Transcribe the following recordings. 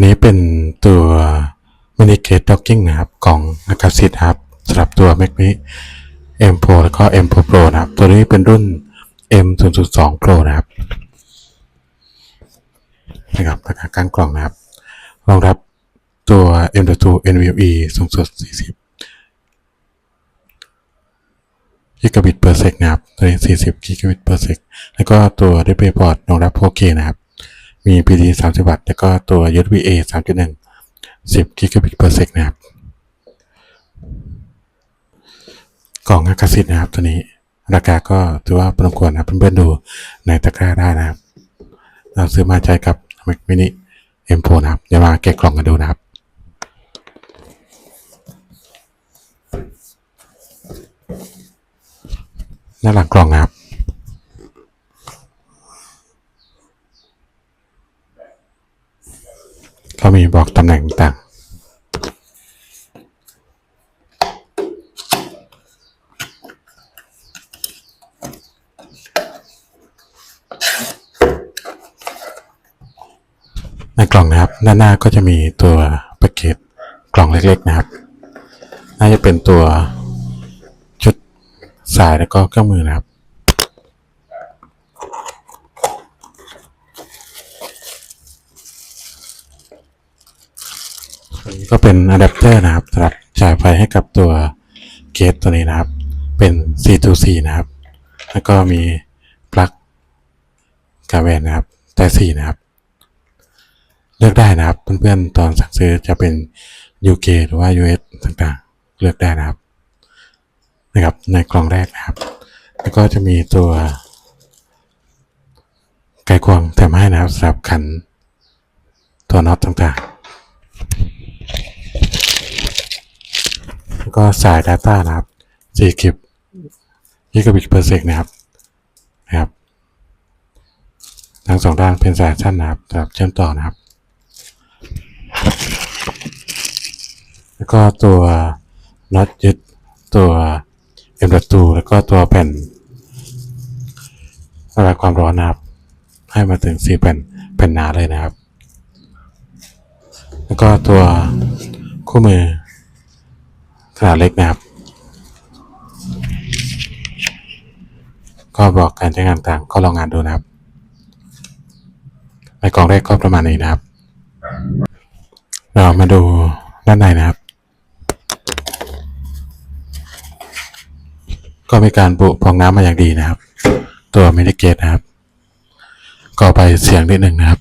ตัวนี้เป็นตัวมินิเกตด็อกกิ้งนะครับกล่องอากาศสิทธ์ครับสำหรับตัว Mac mini M Pro แล้วก็ M Pro Pro นะครับ ตัวนี้เป็นรุ่น M 0 2 Pro นะครับนะครับราคากลางกล่องนะครับรองรับตัว M.2 NVMe สูงสุด 40 กิกะบิต per sec นะครับตัวนี้40 กิกะบิต per sec แล้วก็ตัว Display port รองรับ 4K นะครับ มี PD 30 วัตต์ แล้วก็ตัว USB A 3.1 10กิกะบิต per sec นะครับ กล่องอากาศสิทธ์นะครับตัวนี้ ราคาก็ถือว่าพอสมควรนะเพื่อนๆดูในตะกร้าได้นะครับ เราซื้อมาใช้กับ Mac mini M Pro นะครับ เดี๋ยวมาแกะกล่องกันดูนะครับหน้าหลังกล่องนะครับ ก็ มีบอกตำแหน่งต่างในกล่องนะครับด้านหน้าก็จะมีตัวแพ็กเกจกล่องเล็กๆนะครับ น่าจะเป็นตัวชุดสายแล้วก็เครื่องมือนะครับ อันนี้ ก็เป็นอะแดปเตอร์นะครับสำหรับจ่ายไฟให้กับตัวเกตตัวนี้นะครับ เป็น C2C นะครับ แล้วก็มีปลั๊กกาแวนนะครับแต่สีนะครับ เลือกได้นะครับ เพื่อนๆตอนสั่งซื้อจะเป็น UK หรือว่า US ต่างๆ เลือกได้นะครับนะครับ ในกล่องแรกนะครับ แล้วก็จะมีตัวไกควงแถมให้นะครับสำหรับขันตัวน็อตต่างๆ แล้วก็สาย Data นะครับ4คลิปกิกะบิตเปอร์เซกนะครับนะครับทั้งสองด้านเป็นสายสั้นนะครับสำหรับเชื่อมต่อนะครับ แล้วก็ตัวน็อตยึดตัว M.2 แล้วก็ตัวแผ่นระบายความร้อนนะครับ ให้มาถึง4แผ่นแผ่นหนาเลยนะครับ แล้วก็ตัวคู่มือ ขนาดเล็กนะครับ ก็บอกการใช้งานต่างก็ลองงานดูนะครับ ในกล่องแรกก็ประมาณนี้นะครับ เรามาดูด้านในนะครับ ก็มีการบุพองน้ำมาอย่างดีนะครับ ตัวมินิเกตนะครับ ก็ไปเสียงนิดหนึ่งนะครับ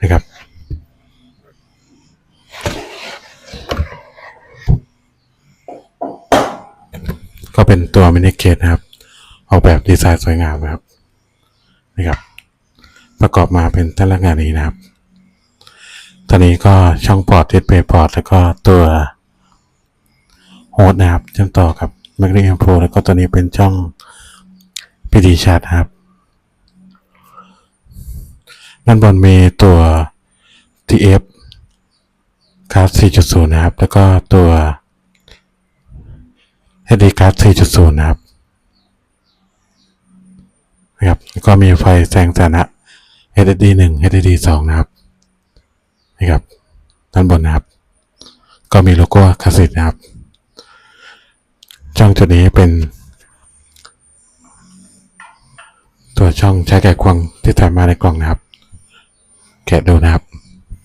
นะครับ ก็เป็นตัวมินิเคสนะครับ ออกแบบดีไซน์สวยงามนะครับนี่ครับ ประกอบมาเป็นแต่ละงานนี้นะครับ ตอนนี้ก็ช่องปอร์ตดิสเพย์พอร์ตแล้วก็ตัวโฮสต์นะครับเชื่อมต่อกับ Mac mini Pro แล้วก็ตัวนี้เป็นช่อง PD Chat นะครับด้านบนมีตัว TF card 4.0 นะครับ แล้วก็ตัว SD card 4.0 นะครับนะครับแล้วก็มีไฟแสงสานะ HDD 1 HDD 2 นะครับนี่ครับด้านบนนะครับ ก็มีโลโก้คาสิตนะครับ ช่องจุดนี้เป็น ตัวช่องใช้แกะควงที่ถ่ายมาในกล่องนะครับ แกะดูนะครับ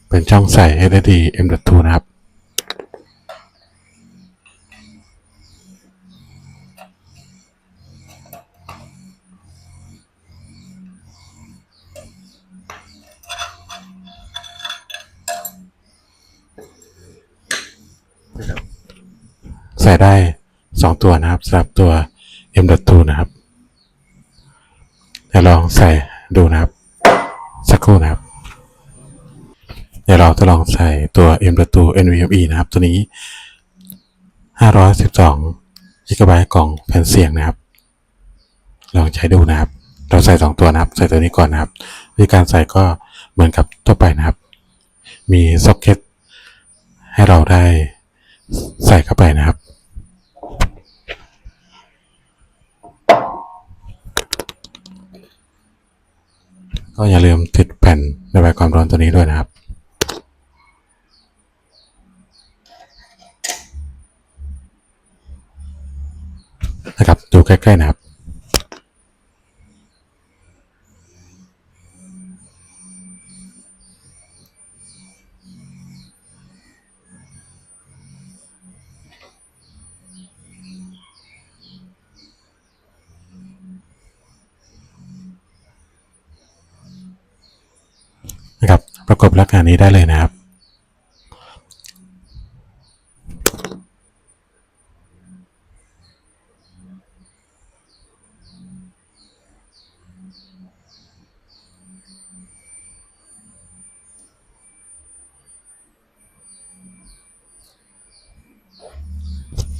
เป็นช่องใส่ HDD M.2 นะครับ ส่ได้สองตัวนะครับสำหรับตัว M.2 นะครับเดี๋ยวลองใส่ดูนะครับ สักครู่นะครับ เดี๋ยวเราจะลองใส่ตัว M.2 NVMe นะครับตัวนี้ 512 GB กล่องแผ่นเสียงนะครับ ลองใช้ดูนะครับ เราใส่สองตัวนะครับ ใส่ตัวนี้ก่อนนะครับ วิธีการใส่ก็เหมือนกับทั่วไปนะครับ มีซ็อกเก็ตให้เราได้ใส่เข้าไปนะครับ ก็อย่าลืมติดแผ่นระบายความร้อนตัวนี้ด้วยนะครับ นะครับ ดูใกล้ๆนะครับ ประกบลักษณะนี้ได้เลยนะครับ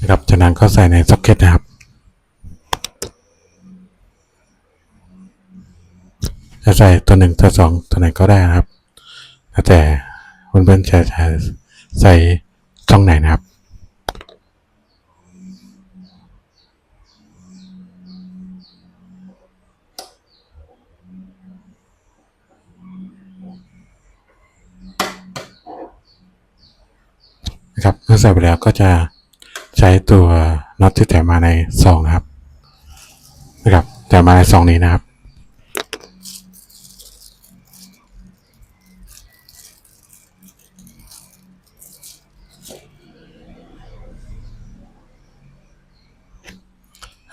นะครับจากนั้นก็ใส่ในซ็อกเก็ตนะครับจะใส่ตัวหนึ่งตัวสองตัวไหนก็ได้นะครับ แล้วแต่เพื่อนๆจะจะใส่ช่องไหนนะครับ นะครับเมื่อใส่ไปแล้วก็จะใช้ตัวน็อตที่แถมมาในซองนะครับ นะครับแถมมาในซองนี้นะครับ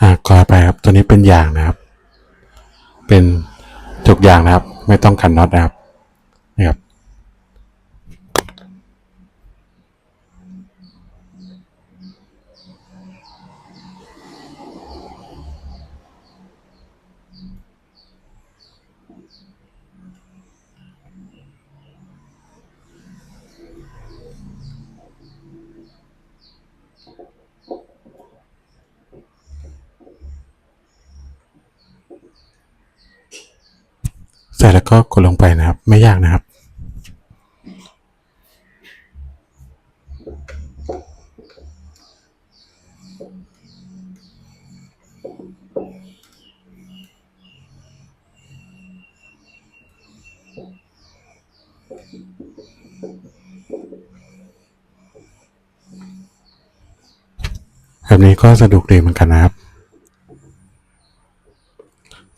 อ่าก่อนไปครับตัวนี้เป็นยางนะครับ เป็นจุกยางนะครับ ไม่ต้องขันน็อตนะครับนะครับ ใส่แล้วก็กดลงไปนะครับ ไม่ยากนะครับ แบบนี้ก็สะดวกดีเหมือนกันนะครับ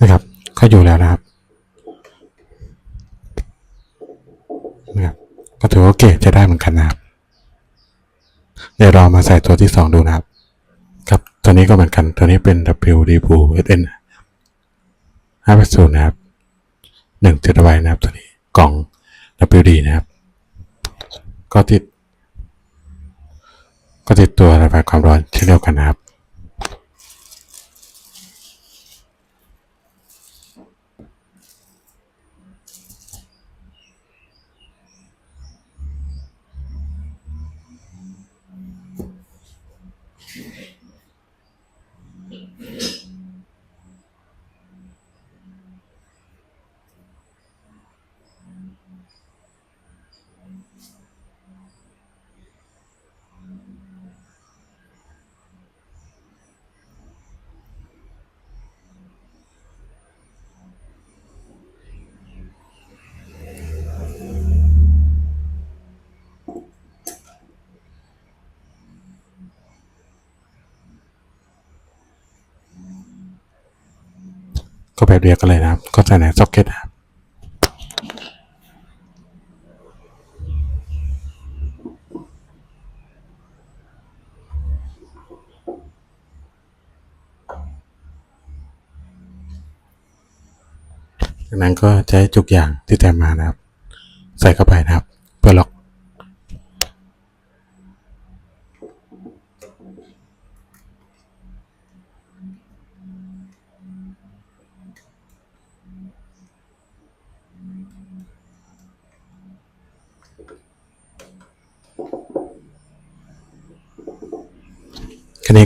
นะครับ ก็อยู่แล้วนะครับ ก็ถือว่าโอเคจะได้เหมือนกันนะครับเดี๋ยวเรามาใส่ตัวที่สองดูนะครับ ครับ ตัวนี้ก็เหมือนกัน ตัวนี้เป็น WD Blue SN 580นะครับหนึ่งเทราไบต์นะครับ ตัวนี้กล่อง WD นะครับ ก็ติด ก็ติดตัวระบายความร้อนเช่นเดียวกันนะครับ ก็แบบเดียวกันเลยนะครับ ก็ใส่ในซ็อกเก็ตนะครับจากนั้นก็ใช้จุกอย่างที่แถมมานะครับ ใส่เข้าไปนะครับ เพื่อล็อก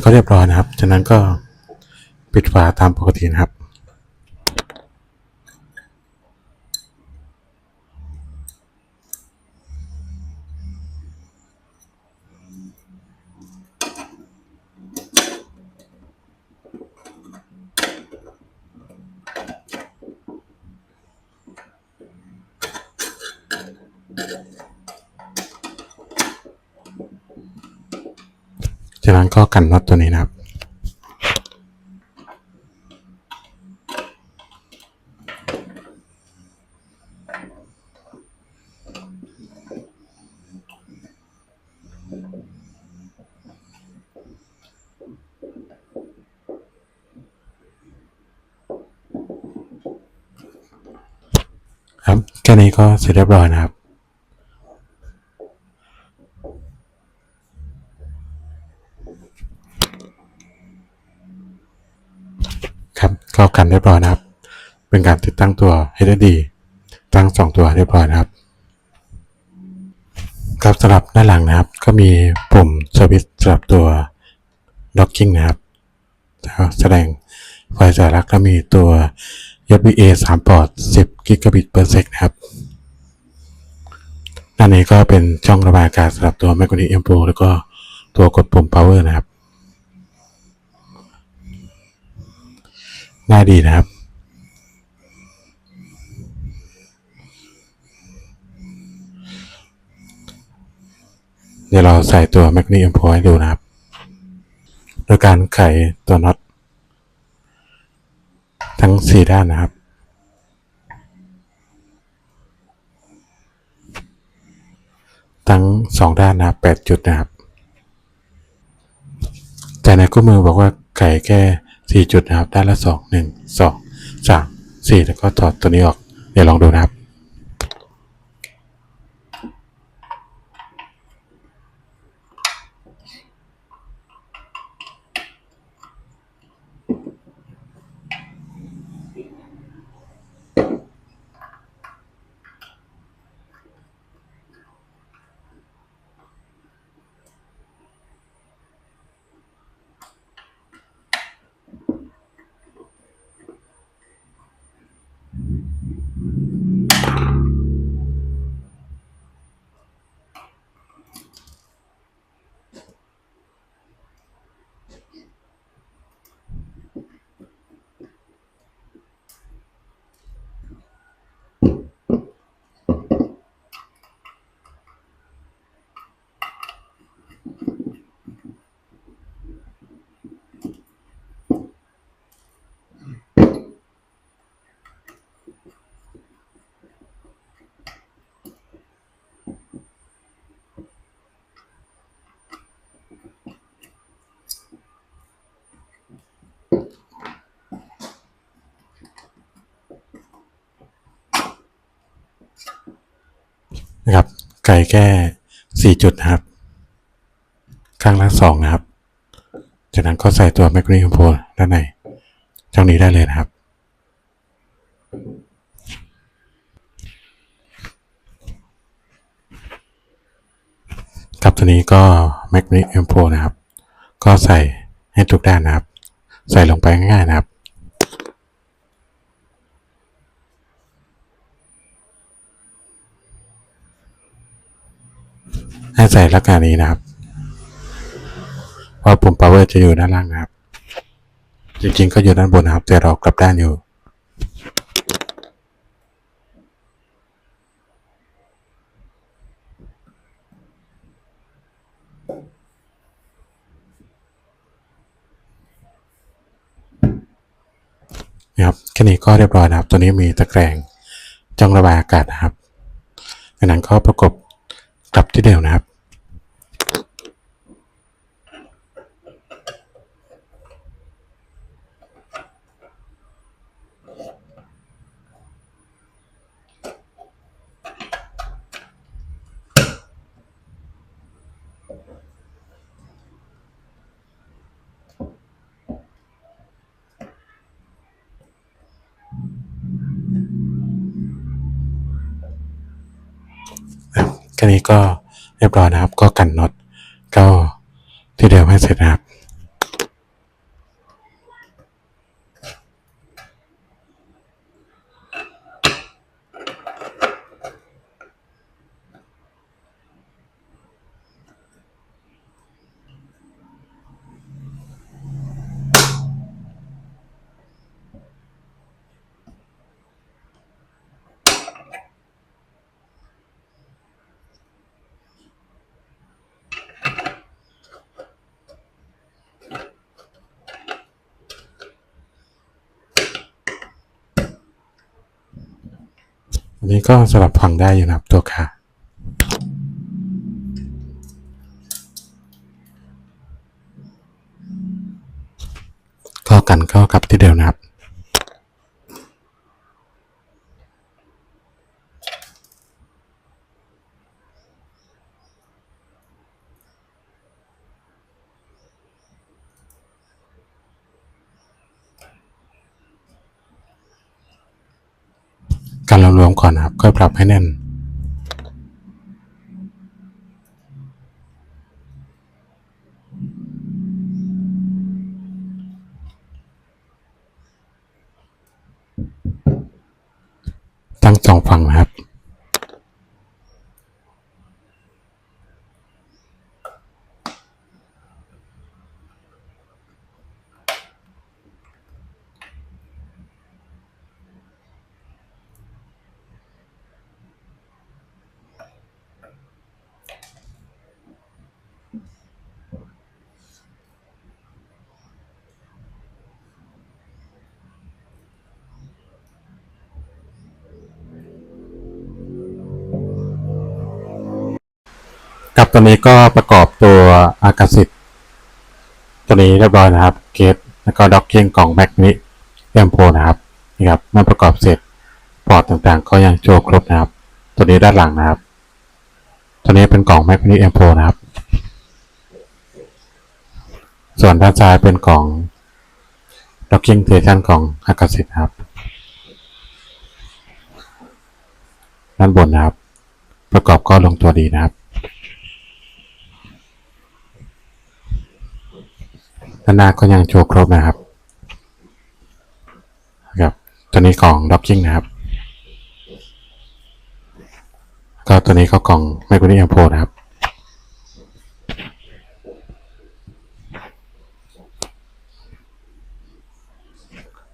ก็เรียบร้อยนะครับ จากนั้นก็ปิดฝาตามปกตินะครับ จากนั้นก็กันน็อตตัวนี้นะครับ ครับแค่นี้ก็เสร็จเรียบร้อยนะครับ กันเรียบร้อยนะครับ เป็นการติดตั้งตัว HDD ตั้งสองตัวเรียบร้อยนะครับ ครับสำหรับด้านหลังนะครับ ก็มีปุ่มสวิตช์สำหรับตัว docking นะครับแสดงไฟสารักและมีตัว USB A 3ปอร์ต 10 Gigabit per sec นะครับด้านนี้ก็เป็นช่องระบายอากาศสำหรับตัว Mac mini M Pro แล้วก็ตัวกดปุ่ม power นะครับ ง่าดีนะครับ เดี๋ยวเราใส่ตัว Mac mini M Pro ให้ดูนะครับ โดยการไขตัวน็อตทั้ง 4 ด้านนะครับทั้ง 2 ด้านนะครับ8จุดนะครับ แต่ในคู่มือบอกว่าไขแค่ 4 จุดนะครับด้านละ 2 1 2 3 4 แล้วก็ถอดตัวนี้ออก เดี๋ยวลองดูนะครับ นะครับ ไก ลแค่4จุดครับ ข้างละ2นะครับ จากนั้นก็ใส่ตัว Mac mini M Pro ด้านในช่องนี้ได้เลยนะครับ ครับตัวนี้ก็ Mac mini M Pro นะครับ ก็ใส่ให้ทุกด้านนะครับ ใส่ลงไปง่ายๆนะครับ ให้ใส่ลักษณะนี้นะครับเพราะปุ่ม power จะอยู่ด้านล่างนะครับ จริงๆ ก็อยู่ด้านบนนะครับ แต่เรากลับด้านอยู่ นะครับ แค่นี้ก็เรียบร้อยนะครับ ตัวนี้มีตะแกรงจ้องระบายอากาศนะครับจากนั้นก็ประกบ กลับที่เดิมนะครับ แค่นี้ก็เรียบร้อยนะครับ ก็กันน็อตก็ที่เดิมให้เสร็จนะครับ นี้ก็สลับฟังได้อยู่นะครับตัวขาก็กันเข้ากับที่เดิมนะครับ ก่อนนะครับ ค่อยปรับให้แน่น ทั้งสองฝั่งนะครับ ครับตัวนี้ก็ประกอบตัวอากาศิตตัวนี้เรียบร้อยนะครับเกตแล้วก็ด็อกเกิ้งกล่องแม็กนี้เอ็มโพนะครับนี่ครับเมื่อประกอบเสร็จพอร์ตต่างๆ ก็ยังโชว์ครบนะครับ ตัวนี้ด้านหลังนะครับ ตัวนี้เป็นกล่องแม็กนี้เอ็มโพนะครับ ส่วนด้านซ้ายเป็นกล่องด็อกกิ้งเทชันของอากาศิตครับด้านบนนะครับ ประกอบก็ลงตัวดีนะครับ ด้านหน้าก็ยังโชว์ครบนะครับครับตัวนี้กล่องด็อกกิ้งนะครับ ก็ตัวนี้ก็กล่องไมโครนิเอมโพนะครับ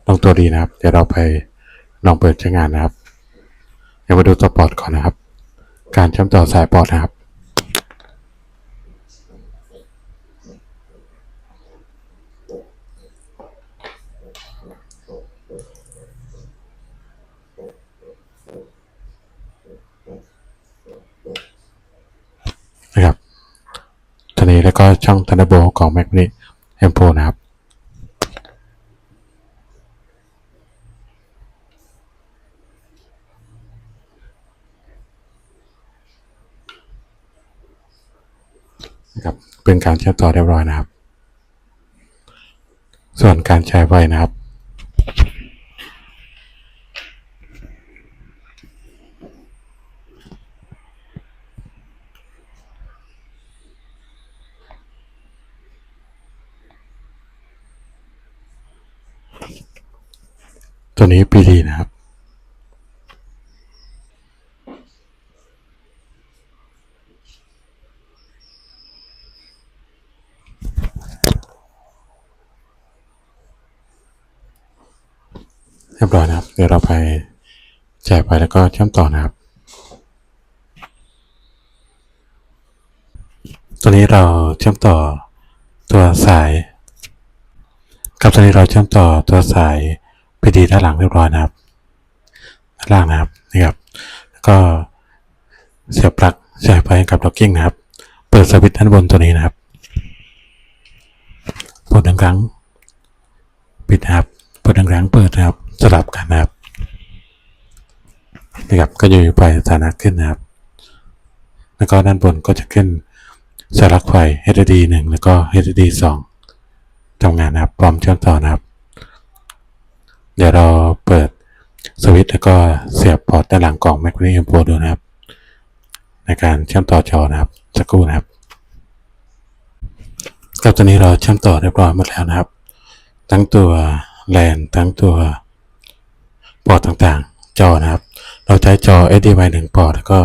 ลงตัวดีนะครับ เดี๋ยวเราไปลองเปิดใช้งานนะครับ เดี๋ยวมาดูตัวปอดก่อนนะครับ การเชื่อมต่อสายปอดนะครับนะครับ ตัวนี้แล้วก็ช่อง Thunderbolt ของ Mac mini M4 นะครับนะครับเป็นการเชื่อมต่อเรียบร้อยนะครับ ส่วนการใช้ไฟนะครับ ตัวนี้ PD นะครับ เรียบร้อยนะครับ เดี๋ยวเราไปแจกไปแล้วก็เชื่อมต่อนะครับ ตัวนี้เราเชื่อมต่อตัวสาย กับตัวนี้เราเชื่อมต่อตัวสาย PD ด้านหลังเรียบร้อยนะครับด้านล่างนะครับนี่ครับก็เสียบปลั๊กเสียบไปกับล็อกกิ้งนะครับ เปิดสวิตช์ด้านบนตัวนี้นะครับเปิดหนึ่งครั้ง ปิดนะครับเปิดหนึ่งครั้งเปิดนะครับสลับกันนะครับนะครับก็อยู่ไปสถานะขึ้นนะครับ แล้วก็ด้านบนก็จะขึ้นสลักไฟ HDD 1 แล้วก็ HDD 2ทำงานนะครับพร้อมเชื่อมต่อนะครับ เดี๋ยวเราเปิดสวิตช์แล้วก็เสียบพอร์ตด้านหลังกล่อง Mac mini M4 ดูนะครับ ในการเชื่อมต่อจอนะครับ สักครู่นะครับครับตอนนี้เราเชื่อมต่อเรียบร้อยหมดแล้วนะครับ ทั้งตัวแลนทั้งตัวพอร์ตต่างๆ จอนะครับ เราใช้จอ HDMI 1พอร์ตแล้วก็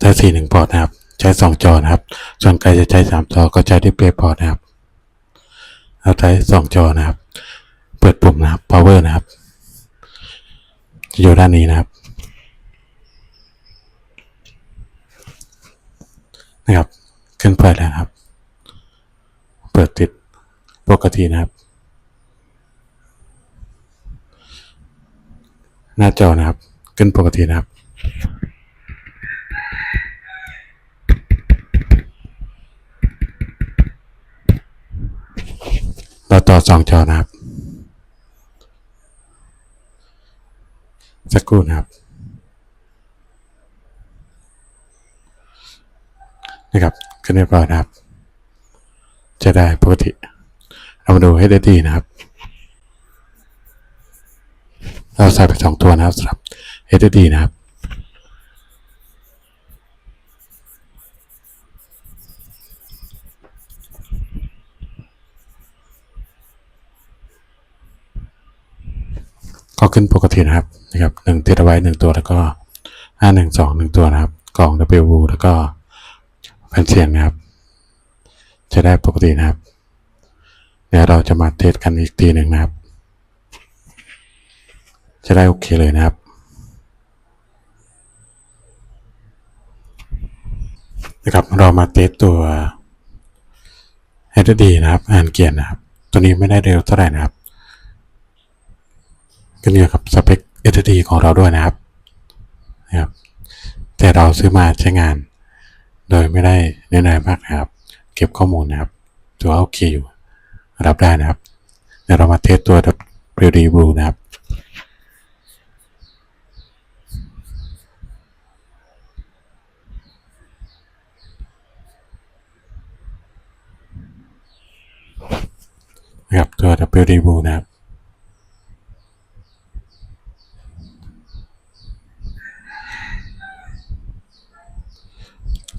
Type C 1พอร์ตนะครับ ใช้ 2 จอนะครับ ส่วนใครจะใช้ 3 จอก็ใช้ Display พอร์ตนะครับ เราใช้ 2 จอนะครับ เปิดปุ่มนะครับ power นะครับจะอยู่ด้านนี้นะครับ นะครับ ขึ้นไฟแล้วนะครับ เปิดติดปกตินะครับ หน้าจอนะครับ ขึ้นปกตินะครับเราต่อสองจอนะครับ สักครู่นะครับนะครับขึ้นเรียบร้อยนะครับ จะได้ปกติ เรามาดูให้ได้ดีนะครับ เราใส่ไปสองตัวนะครับสำหรับ HDD นะครับก็ขึ้นปกตินะครับ นะครับหนึ่งเทรไบต์หนึ่งตัวแล้วก็ห้าหนึ่งสองหนึ่งตัวนะครับ กล่อง W แล้วก็แผ่นเสียงนะครับ จะได้ปกตินะครับ เดี๋ยวเราจะมาเทสกันอีกทีหนึ่งนะครับ จะได้โอเคเลยนะครับนะครับเรามาเทสตัว HDD นะครับอ่านเกียร์นะครับ ตัวนี้ไม่ได้เร็วเท่าไหร่นะครับขึ้นอยู่กับสเปค SSD ของเราด้วยนะครับนะครับ แต่เราซื้อมาใช้งาน โดยไม่ได้เน้นอะไรมากนะครับ เก็บข้อมูลนะครับตัวโอเคอยู่รับได้นะครับ เดี๋ยวเรามาเทสตัว WD Blue นะครับนะครับตัว WD Blue นะครับ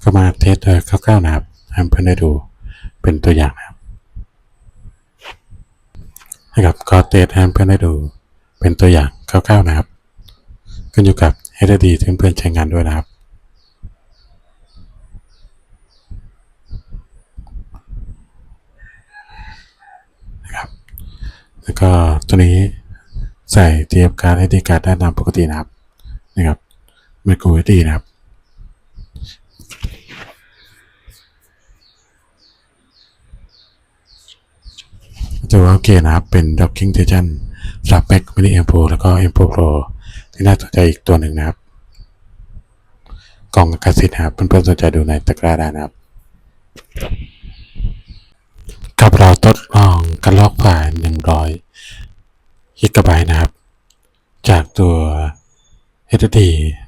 ก็มาเทสโดยคร่าวๆนะครับให้เพื่อนได้ดูเป็นตัวอย่างนะครับนะครับก็เทสให้เพื่อนได้ดูเป็นตัวอย่างคร่าวๆนะครับขึ้นอยู่กับ HDD ที่เพื่อนใช้งานด้วยนะครับนะครับ แล้วก็ตัวนี้ใส่ TF card SD card ได้ตามปกตินะครับนะครับ micro SD นะครับ จะว่าโอเคนะครับ เป็น docking station สำหรับ Mac Mini M4 แล้วก็ M4 Pro ที่น่าสนใจอีกตัวหนึ่งนะครับ กล่องกาศสิทธิ์ครับเพื่อนๆสนใจดูในตะกร้าได้นะครับกับเราทดลองการลอกไฟล์100กิกะไบต์นะครับ จากตัว HDD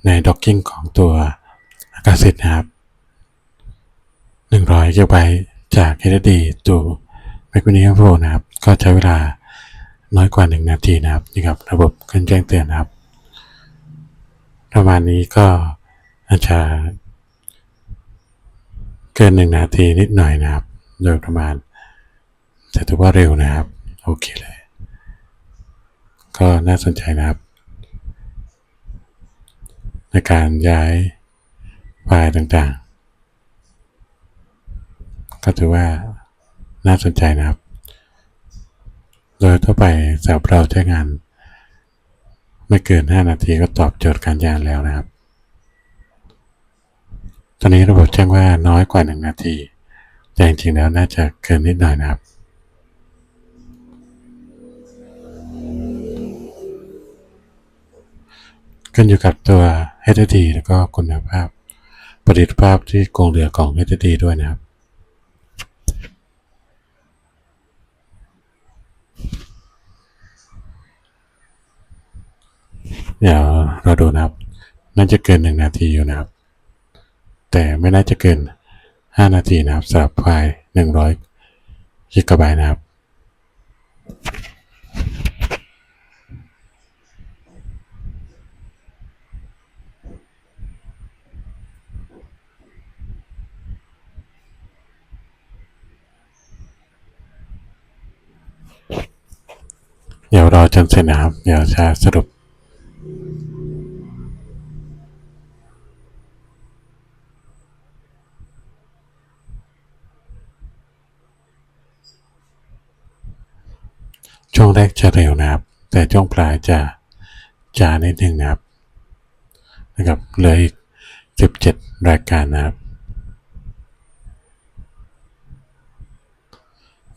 ใน docking ของตัวอากาศสิทธิ์นะครับ100กิกะไบต์จาก HDD ตัว Mac Mini Pro นะครับ ก็ใช้เวลาน้อยกว่า 1 นาทีนะครับนี่ครับ ระบบขึ้นแจ้งเตือนนะครับ ประมาณนี้ก็อาจจะเกิน 1 นาทีนิดหน่อยนะครับ โดยประมาณแต่ถือว่าเร็วนะครับ โอเคเลย ก็น่าสนใจนะครับ ในการย้ายไฟล์ต่างๆ ก็ถือว่า น่าสนใจนะครับ โดยทั่วไปสำหรับเราใช้งาน ไม่เกิน 5 นาทีก็ตอบโจทย์การยานแล้วนะครับ ตอนนี้ระบบแจ้งว่าน้อยกว่า 1 นาที แต่จริงๆแล้วน่าจะเกินนิดหน่อยนะครับขึ้นอยู่กับตัว HDD แล้วก็คุณภาพประสิทธิภาพที่คงเหลือของ HDD ด้วยนะครับ เดี๋ยวเราดูนะครับ น่าจะเกินหนึ่งนาทีอยู่นะครับ แต่ไม่น่าจะเกินห้านาทีนะครับสำหรับไฟล์หนึ่งร้อยกิกะไบต์นะครับเดี๋ยวรอจนเสร็จนะครับ เดี๋ยวจะสรุป ช่วงแรกจะเร็วนะครับ แต่ช่วงปลายจะช้านิดนึงนะครับนะครับเหลืออีก 17 รายการนะครับ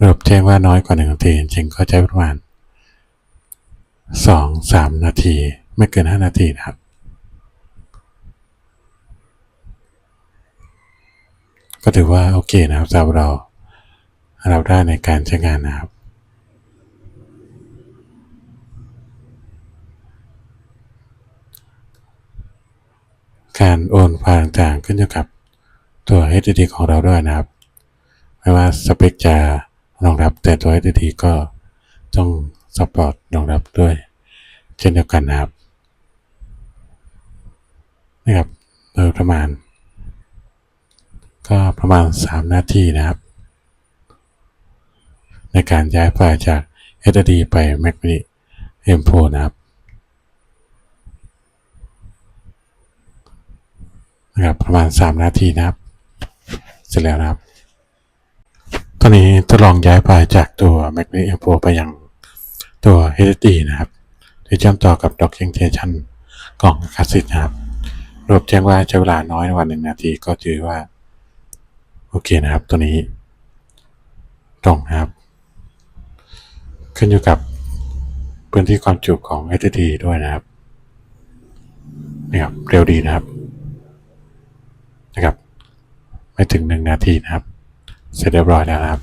ระบบแจ้งว่าน้อยกว่า1นาที จริงก็ใช้ประมาณ 2-3 นาที ไม่เกิน 5 นาทีนะครับ ก็ถือว่าโอเคนะครับสำหรับเราเราได้ในการใช้งานนะครับ การโอนไฟล์ต่างๆขึ้นอยู่กับตัว HDD ของเราด้วยนะครับ ไม่ว่าสเปคจะรองรับแต่ตัว HDD ก็ต้องสปอร์ตรองรับด้วย เช่นเดียวกันนะครับนะครับโดยประมาณ ก็ประมาณ 3 นาทีนะครับ ในการย้ายไฟล์จาก SSD ไป Mac mini M4 นะครับ นะครับประมาณ 3 นาทีนะครับ เสร็จแล้วนะครับ ตอนนี้ทดลองย้ายไฟจากตัว Mac mini M4 ไปยังตัว SSD นะครับโดยเชื่อมต่อกับ Documentation กล่องคาสิตนะครับรวบแจ้งว่าใช้เวลาน้อยกว่า1นาทีก็ถือว่า โอเคนะครับ ตัวนี้ ตรงนะครับ ขึ้นอยู่กับพื้นที่ความจุของ SSD ด้วยนะครับนี่ครับเร็วดีนะครับ นะครับ ไม่ถึง1นาทีนะครับ เสร็จเรียบร้อยแล้วนะครับ